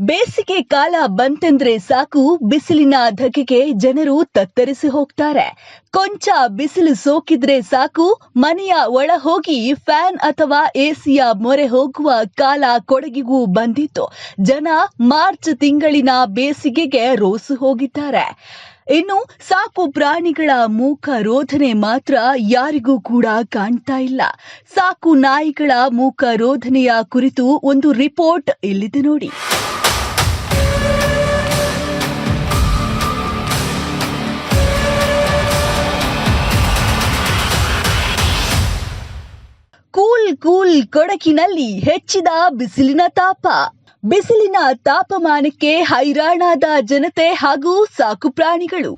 ಬೇಸಿಗೆ ಕಾಲ ಬಂತೆಂದ್ರೆ ಸಾಕು, ಬಿಸಿಲಿನ ಧಗೆಗೆ ಜನರು ತತ್ತರಿಸಿ ಹೋಗ್ತಾರೆ. ಕೊಂಚ ಬಿಸಿಲು ಸೋಕಿದ್ರೆ ಸಾಕು, ಮನೆಯ ಒಳ ಹೋಗಿ ಫ್ಯಾನ್ ಅಥವಾ ಎಸಿಯ ಮೊರೆ ಹೋಗುವ ಕಾಲ ಕೊಡಗಿಗೂ ಬಂದಿತ್ತು. ಜನ ಮಾರ್ಚ್ ತಿಂಗಳಿನ ಬೇಸಿಗೆಗೆ ರೋಸು ಹೋಗಿದ್ದಾರೆ. ಇನ್ನು ಸಾಕು ಪ್ರಾಣಿಗಳ ಮೂಕ ರೋಧನೆ ಮಾತ್ರ ಯಾರಿಗೂ ಕೂಡ ಕಾಣ್ತಾ ಇಲ್ಲ. ಸಾಕು ನಾಯಿಗಳ ಮೂಕ ರೋಧನೆಯ ಕುರಿತು ಒಂದು ರಿಪೋರ್ಟ್ ಇಲ್ಲಿದೆ ನೋಡಿ. ಕೂಲ್ ಕೂಲ್ ಕೊಡಕಿನಲ್ಲಿ ಹೆಚ್ಚಿದ ಬಿಸಿಲಿನ ತಾಪ. ಬಿಸಿಲಿನ ತಾಪಮಾನಕ್ಕೆ ಹೈರಾಣಾದ ಜನತೆ ಹಾಗೂ ಸಾಕು ಪ್ರಾಣಿಗಳು.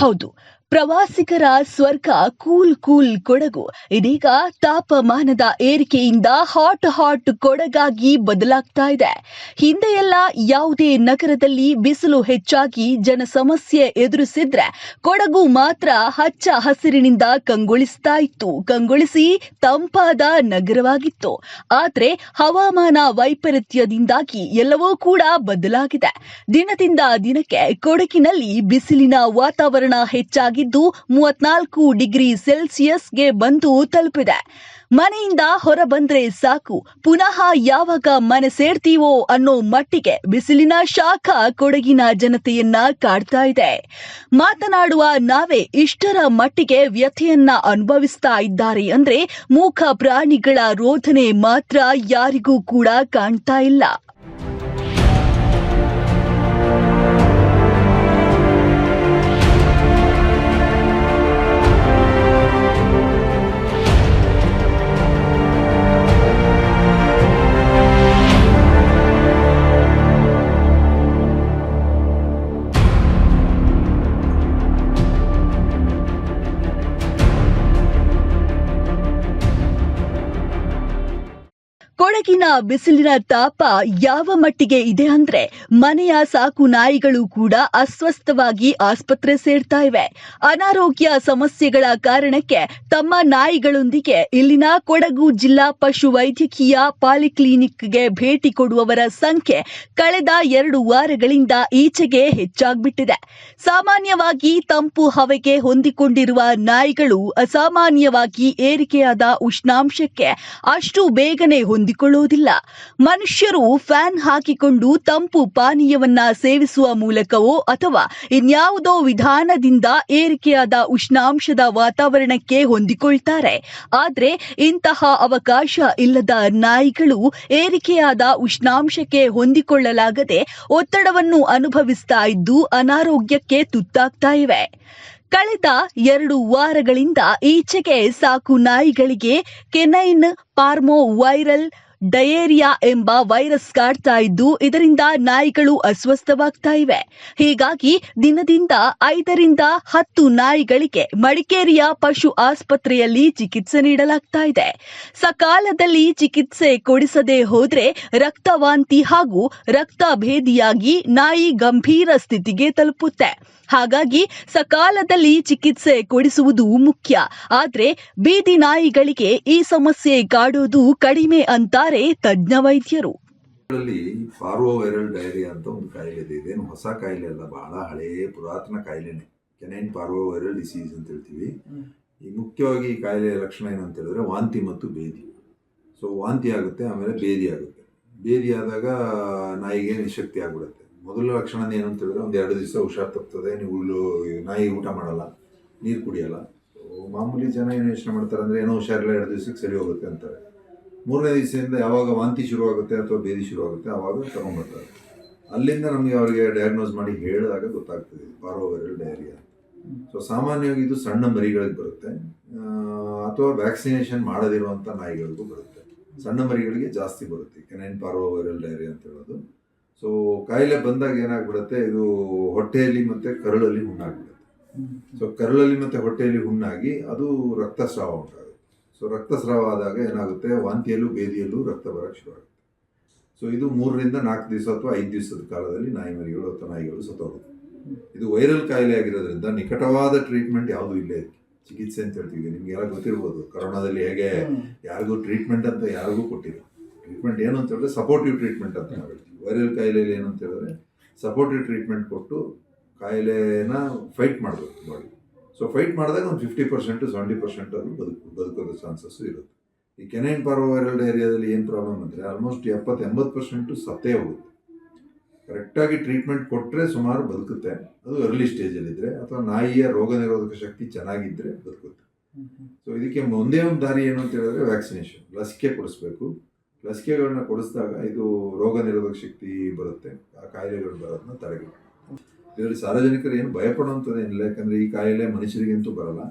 ಹೌದು ಪ್ರವಾಸಿಗರ ಸ್ವರ್ಗ ಕೂಲ್ ಕೂಲ್ ಕೊಡಗು. ಇದೀಗ ತಾಪಮಾನದ ಏರಿಕೆಯಿಂದ ಹಾಟ್ ಹಾಟ್ ಕೊಡಗಾಗಿ ಬದಲಾಗ್ತಾ ಇದೆ. ಹಿಂದೆಯೆಲ್ಲ ಯಾವುದೇ ನಗರದಲ್ಲಿ ಬಿಸಿಲು ಹೆಚ್ಚಾಗಿ ಜನ ಸಮಸ್ಯೆ ಎದುರಿಸಿದ್ರೆ ಕೊಡಗು ಮಾತ್ರ ಹಚ್ಚ ಹಸಿರಿನಿಂದ ಕಂಗೊಳಿಸ್ತಾ ಇತ್ತು. ಕಂಗೊಳಿಸಿ ತಂಪಾದ ನಗರವಾಗಿತ್ತು. ಆದ್ರೆ ಹವಾಮಾನ ವೈಪರೀತ್ಯದಿಂದಾಗಿ ಎಲ್ಲವೂ ಕೂಡ ಬದಲಾಗಿದೆ. ದಿನದಿಂದ ದಿನಕ್ಕೆ ಕೊಡಗಿನಲ್ಲಿ ಬಿಸಿಲಿನ ವಾತಾವರಣ ಹೆಚ್ಚಾಗಿದ್ದು ಮೂವತ್ನಾಲ್ಕು ಡಿಗ್ರಿ ಸೆಲ್ಸಿಯಸ್ಗೆ ಬಂದು ತಲುಪಿದೆ. ಮನೆಯಿಂದ ಹೊರಬಂದ್ರೆ ಸಾಕು. ಪುನಃ ಯಾವಾಗ ಮನೆ ಸೇರ್ತೀವೋ ಅನ್ನೋ ಮಟ್ಟಿಗೆ ಬಿಸಿಲಿನ ಶಾಖ ಕೊಡಗಿನ ಜನತೆಯನ್ನ ಕಾಡ್ತಾ ಇದೆ. ಮಾತನಾಡುವ ನಾವೇ ಇಷ್ಟರ ಮಟ್ಟಿಗೆ ವ್ಯಥೆಯನ್ನ ಅನುಭವಿಸ್ತಾ ಇದ್ದಾರೆ ಅಂದ್ರೆ ಮೂಕ ಪ್ರಾಣಿಗಳ ರೋಧನೆ ಮಾತ್ರ ಯಾರಿಗೂ ಕೂಡ ಕಾಣ್ತಾ ಇಲ್ಲ. ಕೊಡಗಿನ ಬಿಸಿಲಿನ ತಾಪ ಯಾವ ಮಟ್ಟಿಗೆ ಇದೆ ಅಂದ್ರೆ ಮನೆಯ ಸಾಕು ನಾಯಿಗಳು ಕೂಡ ಅಸ್ವಸ್ಥವಾಗಿ ಆಸ್ಪತ್ರೆ ಸೇರ್ತಾ ಇವೆ. ಅನಾರೋಗ್ಯ ಸಮಸ್ಯೆಗಳ ಕಾರಣಕ್ಕೆ ತಮ್ಮ ನಾಯಿಗಳೊಂದಿಗೆ ಇಲ್ಲಿನ ಕೊಡಗು ಜಿಲ್ಲಾ ಪಶು ವೈದ್ಯಕೀಯ ಪಾಲಿಕ್ಲಿನಿಕ್ಗೆ ಭೇಟಿ ಕೊಡುವವರ ಸಂಖ್ಯೆ ಕಳೆದ ಎರಡು ವಾರಗಳಿಂದ ಈಚೆಗೆ ಹೆಚ್ಚಾಗ್ಬಿಟ್ಟಿದೆ. ಸಾಮಾನ್ಯವಾಗಿ ತಂಪು ಹವೆಗೆ ಹೊಂದಿಕೊಂಡಿರುವ ನಾಯಿಗಳು ಅಸಾಮಾನ್ಯವಾಗಿ ಏರಿಕೆಯಾದ ಉಷ್ಣಾಂಶಕ್ಕೆ ಅಷ್ಟು ಬೇಗನೆ ಹೊಂದಿಕೊಳ್ಳುವುದಿಲ್ಲ ಮನುಷ್ಯರು ಫ್ಯಾನ್ ಹಾಕಿಕೊಂಡು ತಂಪು ಪಾನೀಯವನ್ನ ಸೇವಿಸುವ ಮೂಲಕವೋ ಅಥವಾ ಇನ್ಯಾವುದೋ ವಿಧಾನದಿಂದ ಏರಿಕೆಯಾದ ಉಷ್ಣಾಂಶದ ವಾತಾವರಣಕ್ಕೆ ಹೊಂದಿಕೊಳ್ತಾರೆ. ಆದರೆ ಇಂತಹ ಅವಕಾಶ ಇಲ್ಲದ ನಾಯಿಗಳು ಏರಿಕೆಯಾದ ಉಷ್ಣಾಂಶಕ್ಕೆ ಹೊಂದಿಕೊಳ್ಳಲಾಗದೆ ಒತ್ತಡವನ್ನು ಅನುಭವಿಸ್ತಾ ಇದ್ದು ಅನಾರೋಗ್ಯಕ್ಕೆ ತುತ್ತಾಗ್ತಾ ಇವೆ. ಕಳೆದ ಎರಡು ವಾರಗಳಿಂದ ಈಚೆಗೆ ಸಾಕು ನಾಯಿಗಳಿಗೆ ಕೆನೈನ್ ಪಾರ್ಮೋ ವೈರಲ್ ಡಯೇರಿಯಾ ಎಂಬ ವೈರಸ್ ಕಾಡ್ತಾ ಇದ್ದು, ಇದರಿಂದ ನಾಯಿಗಳು ಅಸ್ವಸ್ಥವಾಗ್ತಾ ಇವೆ. ಹೀಗಾಗಿ ದಿನದಿಂದ ಐದರಿಂದ ಹತ್ತು ನಾಯಿಗಳಿಗೆ ಮಡಿಕೇರಿಯ ಪಶು ಆಸ್ಪತ್ರೆಯಲ್ಲಿ ಚಿಕಿತ್ಸೆ ನೀಡಲಾಗ್ತಾ ಇದೆ. ಸಕಾಲದಲ್ಲಿ ಚಿಕಿತ್ಸೆ ಕೊಡಿಸದೆ ಹೋದ್ರೆ ರಕ್ತವಾಂತಿ ಹಾಗೂ ರಕ್ತಭೇದಿಯಾಗಿ ನಾಯಿ ಗಂಭೀರ ಸ್ಥಿತಿಗೆ ತಲುಪುತ್ತೆ. ಹಾಗಾಗಿ ಸಕಾಲದಲ್ಲಿ ಚಿಕಿತ್ಸೆ ಕೊಡಿಸುವುದು ಮುಖ್ಯ. ಆದರೆ ಬೀದಿ ನಾಯಿಗಳಿಗೆ ಈ ಸಮಸ್ಯೆ ಕಾಡೋದು ಕಡಿಮೆ ಅಂತಾರೆ ತಜ್ಞ ವೈದ್ಯರು ಫಾರೋ ವೈರಲ್ ಡಯರಿಯಾ ಅಂತ ಒಂದು ಕಾಯಿಲೆ ಇದೆ. ಇದೇನು ಹೊಸ ಕಾಯಿಲೆ ಅಲ್ಲ, ಬಹಳ ಹಳೆಯ ಪುರಾತನ ಕಾಯಿಲೆನೆ. ಕೆನೈನ್ ಫಾರ್ವೋ ವೈರಲ್ ಡಿಸೀಸ್ ಅಂತ ಹೇಳ್ತೀವಿ. ಈ ಮುಖ್ಯವಾಗಿ ಈ ಕಾಯಿಲೆಯ ಲಕ್ಷಣ ಏನು ಅಂತ ಹೇಳಿದ್ರೆ ವಾಂತಿ ಮತ್ತು ಬೇದಿ ಸೊ ವಾಂತಿ ಆಗುತ್ತೆ, ಆಮೇಲೆ ಬೇದಿ ಆಗುತ್ತೆ. ಬೇದಿ ಆದಾಗ ನಾಯಿಗೆ ನಿಶಕ್ತಿ ಆಗ್ಬಿಡುತ್ತೆ. ಮೊದಲ ಲಕ್ಷಣ ಏನು ಅಂತ ಹೇಳಿದ್ರೆ ಒಂದು ಎರಡು ದಿವಸ ಹುಷಾರ್ ತಪ್ತದೆ, ನೀವು ನಾಯಿ ಊಟ ಮಾಡಲ್ಲ, ನೀರು ಕುಡಿಯಲ್ಲ. ಮಾಮೂಲಿ ಜನ ಏನು ಯೋಚನೆ ಮಾಡ್ತಾರೆ ಅಂದರೆ ಏನೋ ಹುಷಾರಿಲ್ಲ, ಎರಡು ದಿವಸಕ್ಕೆ ಸರಿ ಹೋಗುತ್ತೆ ಅಂತಾರೆ. ಮೂರನೇ ದಿವಸದಿಂದ ಯಾವಾಗ ವಾಂತಿ ಶುರುವಾಗುತ್ತೆ ಅಥವಾ ಬೇದಿ ಶುರುವಾಗುತ್ತೆ ಆವಾಗ ತಗೊಂಡ್ಬರ್ತಾರೆ. ಅಲ್ಲಿಂದ ನಮಗೆ ಅವರಿಗೆ ಡಯಾಗ್ನೋಸ್ ಮಾಡಿ ಹೇಳಿದಾಗ ಗೊತ್ತಾಗ್ತದೆ, ಪಾರ್ವೋ ವೈರಲ್ ಡಯರಿಯಾ ಸೊ ಸಾಮಾನ್ಯವಾಗಿ ಇದು ಸಣ್ಣ ಮರಿಗಳಿಗೆ ಬರುತ್ತೆ. ಅಥವಾ ವ್ಯಾಕ್ಸಿನೇಷನ್ ಮಾಡದಿರುವಂಥ ನಾಯಿಗಳಿಗೂ ಬರುತ್ತೆ. ಸಣ್ಣ ಮರಿಗಳಿಗೆ ಜಾಸ್ತಿ ಬರುತ್ತೆ. ಕೆನೈನ್ ಪಾರ್ವೋ ವೈರಲ್ ಡಯರಿಯಾ ಅಂತ ಹೇಳೋದು. ಸೊ ಕಾಯಿಲೆ ಬಂದಾಗ ಏನಾಗ್ಬಿಡುತ್ತೆ, ಇದು ಹೊಟ್ಟೆಯಲ್ಲಿ ಮತ್ತು ಕರಳಲ್ಲಿ ಹುಣ್ಣಾಗ್ಬಿಡುತ್ತೆ. ಸೊ ಕರಳಲ್ಲಿ ಮತ್ತು ಹೊಟ್ಟೆಯಲ್ಲಿ ಹುಣ್ಣಾಗಿ ಅದು ರಕ್ತಸ್ರಾವ ಉಂಟಾಗುತ್ತೆ. ಸೊ ರಕ್ತಸ್ರಾವ ಆದಾಗ ಏನಾಗುತ್ತೆ? ವಾಂತಿಯಲ್ಲೂ ಬೇದಿಯಲ್ಲೂ ರಕ್ತ ಬರಕ್ಕೆ ಶುರುವಾಗುತ್ತೆ. ಸೊ ಇದು ಮೂರರಿಂದ ನಾಲ್ಕು ದಿವಸ ಅಥವಾ ಐದು ದಿವಸದ ಕಾಲದಲ್ಲಿ ನಾಯಿ ಮರಿಗಳು ಅಥವಾ ನಾಯಿಗಳು ಸತ್ತೋಗುತ್ತೆ. ಇದು ವೈರಲ್ ಕಾಯಿಲೆ ಆಗಿರೋದ್ರಿಂದ ನಿಕಟವಾದ ಟ್ರೀಟ್ಮೆಂಟ್ ಯಾವುದೂ ಇಲ್ಲ ಚಿಕಿತ್ಸೆ ಅಂತ ಹೇಳ್ತೀವಿ. ನಿಮಗೆಲ್ಲ ಗೊತ್ತಿರ್ಬೋದು. ಕರೋನಾದಲ್ಲಿ ಹೇಗೆ ಯಾರಿಗೂ ಟ್ರೀಟ್ಮೆಂಟ್ ಅಂತ ಯಾರಿಗೂ ಕೊಟ್ಟಿಲ್ಲ. ಟ್ರೀಟ್ಮೆಂಟ್ ಏನು ಅಂತ ಹೇಳಿದ್ರೆ ಸಪೋರ್ಟಿವ್ ಟ್ರೀಟ್ಮೆಂಟ್ ಅಂತ ನಾವು ಹೇಳ್ತೀವಿ. ವೈರಲ್ ಕಾಯಿಲೆಯಲ್ಲಿ ಏನು ಅಂತ ಹೇಳಿದ್ರೆ ಸಪೋರ್ಟಿವ್ ಟ್ರೀಟ್ಮೆಂಟ್ ಕೊಟ್ಟು ಕಾಯಿಲೆನ ಫೈಟ್ ಮಾಡಬೇಕು ಬಾಡಿ. ಸೊ ಫೈಟ್ ಮಾಡಿದಾಗ ಒಂದು ಫಿಫ್ಟಿ ಪರ್ಸೆಂಟು ಸೆವೆಂಟಿ ಪರ್ಸೆಂಟ್ ಅದು ಬದುಕು, ಬದುಕೋದು ಚಾನ್ಸಸ್ ಇರುತ್ತೆ. ಈ ಕೆನೈನ್ ಪಾರ್ವ ಏರಿಯಾದಲ್ಲಿ ಏನು ಪ್ರಾಬ್ಲಮ್ ಅಂದರೆ ಆಲ್ಮೋಸ್ಟ್ ಎಪ್ಪತ್ತು ಎಂಬತ್ತು ಪರ್ಸೆಂಟು ಸತ್ತೇ ಹೋಗುತ್ತೆ. ಕರೆಕ್ಟಾಗಿ ಟ್ರೀಟ್ಮೆಂಟ್ ಕೊಟ್ಟರೆ ಸುಮಾರು ಬದುಕುತ್ತೆ. ಅದು ಅರ್ಲಿ ಸ್ಟೇಜಲ್ಲಿದ್ದರೆ ಅಥವಾ ನಾಯಿಯ ರೋಗ ನಿರೋಧಕ ಶಕ್ತಿ ಚೆನ್ನಾಗಿದ್ದರೆ ಬದುಕುತ್ತೆ. ಸೊ ಇದಕ್ಕೆ ಒಂದೇ ಒಂದು ದಾರಿ ಏನು ಅಂತ ಹೇಳಿದ್ರೆ ವ್ಯಾಕ್ಸಿನೇಷನ್ ಲಸಿಕೆ ಕೊಡಿಸ್ಬೇಕು. ಲಸಿಕೆಗಳನ್ನ ಕೊಡಿಸಿದಾಗ ಇದು ರೋಗ ನಿರೋಧಕ ಶಕ್ತಿ ಬರುತ್ತೆ. ಆ ಕಾಯಿಲೆಗಳು ಬರೋದನ್ನ ತಡೆಗಟ್ಟುತ್ತೆ ಇದರಲ್ಲಿ ಸಾರ್ವಜನಿಕರು ಏನು ಭಯಪಡುವಂಥದ್ದೇನಿಲ್ಲ ಯಾಕಂದರೆ ಈ ಕಾಯಿಲೆ ಮನುಷ್ಯರಿಗಂತೂ ಬರಲ್ಲ.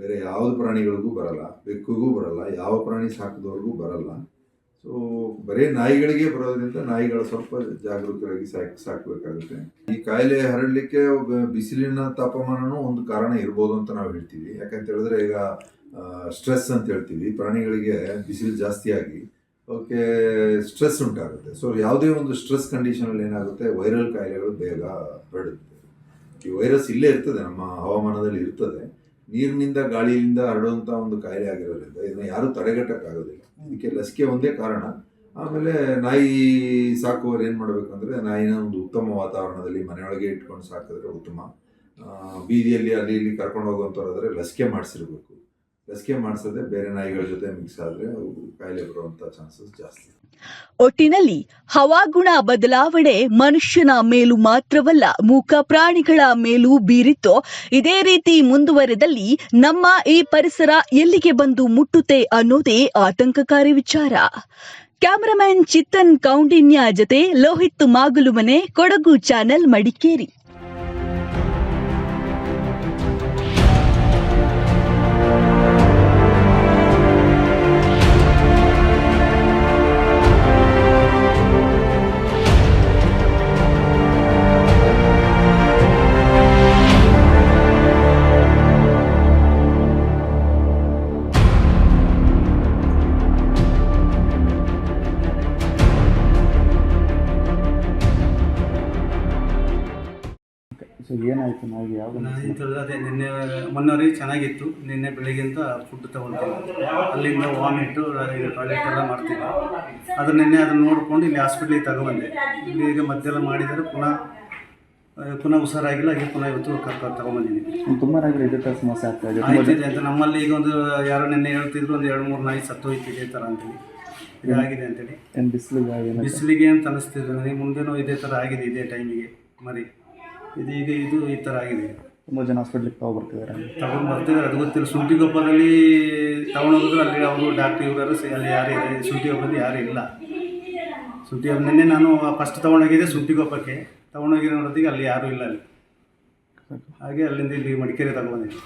ಬೇರೆ ಯಾವ್ದು ಪ್ರಾಣಿಗಳಿಗೂ ಬರಲ್ಲ. ಬೆಕ್ಕಿಗೂ ಬರಲ್ಲ. ಯಾವ ಪ್ರಾಣಿ ಸಾಕಿದವ್ರಿಗೂ ಬರಲ್ಲ. ಸೊ ಬರೀ ನಾಯಿಗಳಿಗೆ ಬರೋದ್ರಿಂದ ನಾಯಿಗಳು ಸ್ವಲ್ಪ ಜಾಗೃತರಾಗಿ ಸಾಕ್, ಸಾಕಬೇಕಾಗುತ್ತೆ. ಈ ಕಾಯಿಲೆ ಹರಡಲಿಕ್ಕೆ ಬಿಸಿಲಿನ ತಾಪಮಾನನೂ ಒಂದು ಕಾರಣ ಇರ್ಬೋದು ಅಂತ ನಾವು ಹೇಳ್ತೀವಿ. ಯಾಕಂತ ಹೇಳಿದ್ರೆ ಈಗ ಸ್ಟ್ರೆಸ್ ಅಂತ ಹೇಳ್ತೀವಿ. ಪ್ರಾಣಿಗಳಿಗೆ ಬಿಸಿಲು ಜಾಸ್ತಿ ಆಗಿ ಅವಕ್ಕೆ ಸ್ಟ್ರೆಸ್ ಉಂಟಾಗುತ್ತೆ. ಸೊ ಯಾವುದೇ ಒಂದು ಸ್ಟ್ರೆಸ್ ಕಂಡೀಷನಲ್ಲಿ ಏನಾಗುತ್ತೆ ವೈರಲ್ ಕಾಯಿಲೆಗಳು ಬೇಗ ಹರಡುತ್ತೆ. ಈ ವೈರಸ್ ಇಲ್ಲೇ ಇರ್ತದೆ, ನಮ್ಮ ಹವಾಮಾನದಲ್ಲಿ ಇರ್ತದೆ. ನೀರಿನಿಂದ ಗಾಳಿಯಿಂದ ಹರಡುವಂಥ ಒಂದು ಕಾಯಿಲೆ ಆಗಿರೋದ್ರಿಂದ ಇದನ್ನ ಯಾರೂ ತಡೆಗಟ್ಟಕ್ಕಾಗೋದಿಲ್ಲ. ಇದಕ್ಕೆ ಲಸಿಕೆ ಒಂದೇ ಕಾರಣ. ಆಮೇಲೆ ನಾಯಿ ಸಾಕುವವರು ಏನು ಮಾಡಬೇಕು ಅಂದರೆ, ನಾಯಿನ ಒಂದು ಉತ್ತಮ ವಾತಾವರಣದಲ್ಲಿ ಮನೆಯೊಳಗೆ ಇಟ್ಕೊಂಡು ಸಾಕಿದ್ರೆ ಉತ್ತಮ. ಬೀದಿಯಲ್ಲಿ ಅಲ್ಲಿ ಇಲ್ಲಿ ಕರ್ಕೊಂಡು ಹೋಗುವಂಥವ್ರಾದರೆ ಲಸಿಕೆ ಮಾಡಿಸಿರ್ಬೇಕು. ಲಸಿಕೆ ಮಾಡಿಸದೆ ಬೇರೆ ನಾಯಿಗಳ ಜೊತೆ ಮಿಕ್ಸ್ ಆದ್ರೆ ಕಾಯಿಲೆ ಬರುವಂಥ ಚಾನ್ಸಸ್ ಜಾಸ್ತಿ ಒಟ್ಟಿನಲ್ಲಿ ಹವಾಗುಣ ಬದಲಾವಣೆ ಮನುಷ್ಯನ ಮೇಲೂ ಮಾತ್ರವಲ್ಲ, ಮೂಕ ಪ್ರಾಣಿಗಳ ಮೇಲೂ ಬೀರಿತ್ತು ಇದೇ ರೀತಿ ಮುಂದುವರೆದಲ್ಲಿ ನಮ್ಮ ಈ ಪರಿಸರ ಎಲ್ಲಿಗೆ ಬಂದು ಮುಟ್ಟುತ್ತೆ ಅನ್ನೋದೇ ಆತಂಕಕಾರಿ ವಿಚಾರ. ಕ್ಯಾಮರಾಮನ್ ಚಿತ್ತನ್ ಕೌಂಡಿನ್ಯ ಜತೆ ಲೋಹಿತ್ ಮಾಗುಲುಮನೆ, ಕೊಡಗು ಚಾನೆಲ್ ಮಡಿಕೇರಿ. ಸೊ ಏನಾಯಿತು ನಾವು ಯಾವ ಇಂಥದ್ದು ಅದೇ ನಿನ್ನೆ ಮೊನ್ನವರಿಗೆ ಚೆನ್ನಾಗಿತ್ತು. ನಿನ್ನೆ ಬೆಳಿಗ್ಗೆಂತ ಫುಡ್ ತಗೊಂಡು ಅಲ್ಲಿಂದ ವಾಮಿಟ್ಟು ಟಾಯ್ಲೆಟ್ ಎಲ್ಲ ಮಾಡ್ತಿದ್ದೆ ಅದು ನಿನ್ನೆ ಅದನ್ನು ನೋಡಿಕೊಂಡು ಇಲ್ಲಿ ಹಾಸ್ಪಿಟ್ಲಿಗೆ ತಗೊಬಂದೆ ಇಲ್ಲಿ ಈಗ ಮದ್ದೆಲ್ಲ ಮಾಡಿದರೆ ಪುನಃ ಪುನಃ ಹುಷಾರಾಗಿಲ್ಲ. ಈಗ ಪುನಃ ಇವತ್ತು ಕರ್ಕೊಂಡು ತಗೊಂಬಂದಿದ್ದೀನಿ ತುಂಬ ರಾಗಿ ಇದೇ ಥರ ಸಮಸ್ಯೆ ಆಗ್ತಾ ಇದೆ. ಆಯ್ತಿದೆ ಅಂತ ನಮ್ಮಲ್ಲಿ ಈಗ ಒಂದು ಯಾರೋ ನಿನ್ನೆ ಹೇಳ್ತಿದ್ರು ಒಂದು ಎರಡು ಮೂರು ನಾಯಿ ಸತ್ತು ಹೋಯ್ತಿದೆ ಇದೇ ಥರ ಅಂತೇಳಿ. ಇದಾಗಿದೆ ಅಂತೇಳಿ. ಏನು ಬಿಸಿಲಿಗೆ ಏನು ಬಿಸಿಲಿಗೆ ಅಂತ ಅನಿಸ್ತಿದ್ರು ನನಗೆ ಮುಂದೆನೂ ಇದೇ ಥರ ಆಗಿದೆ ಇದೇ ಟೈಮಿಗೆ ಮರಿ. ಇದು ಈಗ ಇದು ಈ ಥರ ಆಗಿದೆ. ತುಂಬ ಜನ ಹಾಸ್ಪಿಟ್ಲಿಗೆ ತಗೊಬರ್ತಿದ್ದಾರೆ ತಗೊಂಡು ಬರ್ತಿದ್ದಾರೆ. ಅದು ಗೊತ್ತಿಲ್ಲ. ಶುಂಠಿಗೊಪ್ಪದಲ್ಲಿ ತಗೊಂಡೋಗಿದ್ರು ಅಲ್ಲಿ ಅವರು ಡಾಕ್ಟ್ರ್ ಇವರು ಅಲ್ಲಿ ಯಾರು ಇದೆ ಶುಂಠಿಗೊಪ್ಪದಲ್ಲಿ ಯಾರೂ ಇಲ್ಲ. ಶುಂಠಿ ನಿನ್ನೆ ನಾನು ಫಸ್ಟ್ ತೊಗೊಂಡೋಗಿದ್ದೆ ಶುಂಠಿಗೊಪ್ಪಕ್ಕೆ. ತೊಗೊಂಡೋಗಿ ನೋಡೋದಕ್ಕೆ ಅಲ್ಲಿ ಯಾರೂ ಇಲ್ಲ ಅಲ್ಲಿ. ಹಾಗೆ ಅಲ್ಲಿಂದ ಇಲ್ಲಿ ಮಡಿಕೇರಿ ತಗೊಂಡಿದ್ದೆ